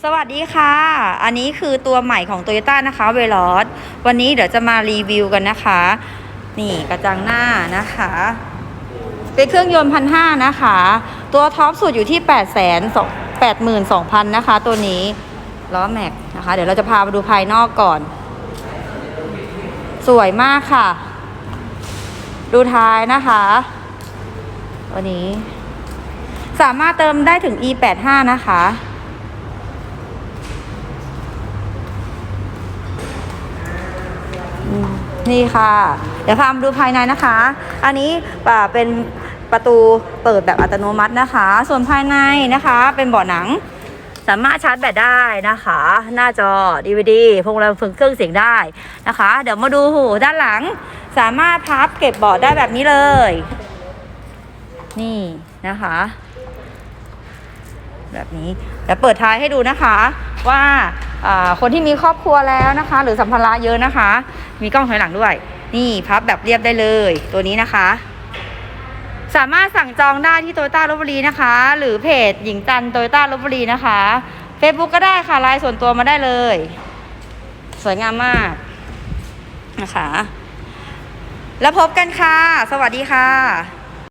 สวัสดีค่ะ อันนี้คือตัวใหม่ของ Toyota นะคะเวล o สวันนี้เดี๋ยวจะมารีวิวกันนะคะ นี่กระจังหน้านะคะ เป็นเครื่องยนต์พันห้านะคะ ตัวท็อปสุดอยู่ที่ 8 2 8 2 0 0 0 นะคะ ตัวนี้ล้อแม็กนะคะ เดี๋ยวเราจะพามาดูภายนอกก่อน สวยมากค่ะ ดูท้ายนะคะ วันนี้ สามารถเติมได้ถึง e85 นะคะ อืม นี่ค่ะ เดี๋ยวพามาดูภายในนะคะ อันนี้อ่าเป็นประตูเปิดแบบอัตโนมัตินะคะ ส่วนภายในนะคะเป็นเบาะหนัง สามารถชาร์จแบตได้นะคะ หน้าจอ DVD พวงมาลัยฝึงเครื่องเสียงได้นะคะ เดี๋ยวมาดูหูด้านหลัง สามารถพับเก็บเบาะได้แบบนี้เลย นี่นะคะ แบบนี้เดี๋ยวเปิดท้ายให้ดูนะคะว่า คนที่มีครอบครัวแล้วนะคะ หรือสัมภาระเยอะนะคะ มีกล้องถอยหลังด้วย นี่พับแบบเรียบได้เลย ตัวนี้นะคะ สามารถสั่งจองได้ที่โตโยต้าลบบุรีนะคะ หรือเพจหญิงจันโตโยต้าลบบุรีนะคะ Facebook ก็ได้ค่ะไลน์ส่วนตัวมาได้เลย สวยงามมากนะคะ แล้วพบกันค่ะ สวัสดีค่ะ